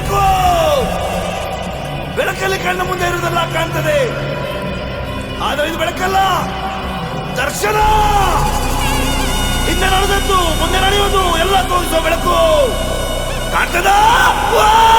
ಬೆಳಕು ಬೆಳಕಲ್ಲಿ ಕಣ್ಣ ಮುಂದೆ ಇರುವುದೆಲ್ಲ ಕಾಣ್ತದೆ. ಆದ್ರೆ ಇದು ಬೆಳಕಲ್ಲ. ದರ್ಶನ! ಹಿಂದೆ ನಡೆದದ್ದು, ಮುಂದೆ ನಡೆಯುವುದು ಎಲ್ಲ ತೋರಿಸುವ ಬೆಳಕು. ಕಾಣ್ತದಾ?